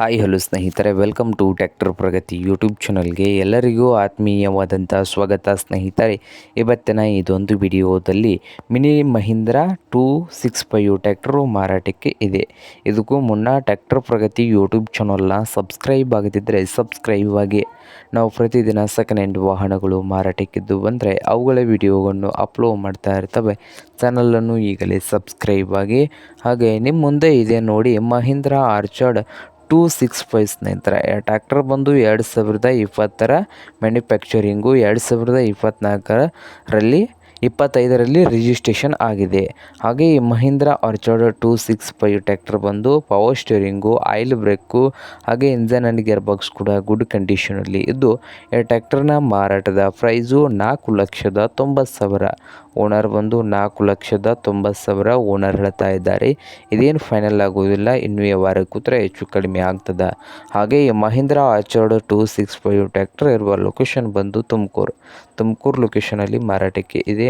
Hi hello ಸ್ನೇಹಿತರೆ, welcome to tractor Pragati YouTube ಚಾನಲ್ಗೆ ಎಲ್ಲರಿಗೂ ಆತ್ಮೀಯವಾದಂಥ ಸ್ವಾಗತ ಸ್ನೇಹಿತರೆ. ಇವತ್ತಿನ ಇದೊಂದು ವಿಡಿಯೋದಲ್ಲಿ mini Mahindra two six five tractor ಮಾರಾಟಕ್ಕೆ ಇದೆ. ಇದಕ್ಕೂ ಮುನ್ನ ಟ್ಯಾಕ್ಟರ್ ಪ್ರಗತಿ ಯೂಟ್ಯೂಬ್ ಚಾನಲ್ನ ಸಬ್ಸ್ಕ್ರೈಬ್ ಆಗದಿದ್ದರೆ ಸಬ್ಸ್ಕ್ರೈಬ್ ಆಗಿ. ನಾವು ಪ್ರತಿದಿನ ಸೆಕೆಂಡ್ ಹ್ಯಾಂಡ್ ವಾಹನಗಳು ಮಾರಾಟಕ್ಕಿದ್ದು ಬಂದರೆ ಅವುಗಳ ವಿಡಿಯೋಗಳನ್ನು ಅಪ್ಲೋಡ್ ಮಾಡ್ತಾ ಇರ್ತವೆ. ಚಾನಲನ್ನು ಈಗಲೇ ಸಬ್ಸ್ಕ್ರೈಬ್ ಆಗಿ. ಹಾಗೆ ನಿಮ್ಮ ಮುಂದೆ ಇದೆ ನೋಡಿ Mahindra Orchard two six five ಸ್ನೇಹಿತರೆ ಟ್ರ್ಯಾಕ್ಟರ್ ಬಂದು ಎರಡು ಸಾವಿರದ ಇಪ್ಪತ್ತರ ಮ್ಯಾನುಫ್ಯಾಕ್ಚರಿಂಗು ಎರಡು ಸಾವಿರದ ಇಪ್ಪತ್ತ್ನಾಲ್ಕರಲ್ಲಿ ಇಪ್ಪತ್ತೈದರಲ್ಲಿ ರಿಜಿಸ್ಟ್ರೇಷನ್ ಆಗಿದೆ. ಹಾಗೆ ಈ Mahindra Orchard two six five tractor ಬಂದು ಪವರ್ ಸ್ಟೇರಿಂಗು, ಆಯಿಲ್ ಬ್ರೇಕು, ಹಾಗೆ ಇಂಜನ್ ಆ್ಯಂಡ್ ಗೇರ್ ಬಾಕ್ಸ್ ಕೂಡ ಗುಡ್ ಕಂಡೀಷನಲ್ಲಿ ಇದ್ದು, ಈ ಟ್ಯಾಕ್ಟರ್ನ ಮಾರಾಟದ ಪ್ರೈಸು ನಾಲ್ಕು ಲಕ್ಷದ ತೊಂಬತ್ತು ಸಾವಿರ. ಓನರ್ ಬಂದು ನಾಲ್ಕು ಲಕ್ಷದ ತೊಂಬತ್ತು ಸಾವಿರ ಓನರ್ ಹೇಳ್ತಾ ಇದ್ದಾರೆ. ಇದೇನು ಫೈನಲ್ ಆಗೋದಿಲ್ಲ, ಇನ್ನು ವಾರ ಕೂತ್ರೆ ಹೆಚ್ಚು ಕಡಿಮೆ ಆಗ್ತದೆ. ಹಾಗೆ ಈ Mahindra Orchard two six five tractor ಇರುವ ಲೊಕೇಶನ್ ಬಂದು ತುಮಕೂರು. ತುಮಕೂರು ಲೊಕೇಶನಲ್ಲಿ ಮಾರಾಟಕ್ಕೆ ಇದೆ.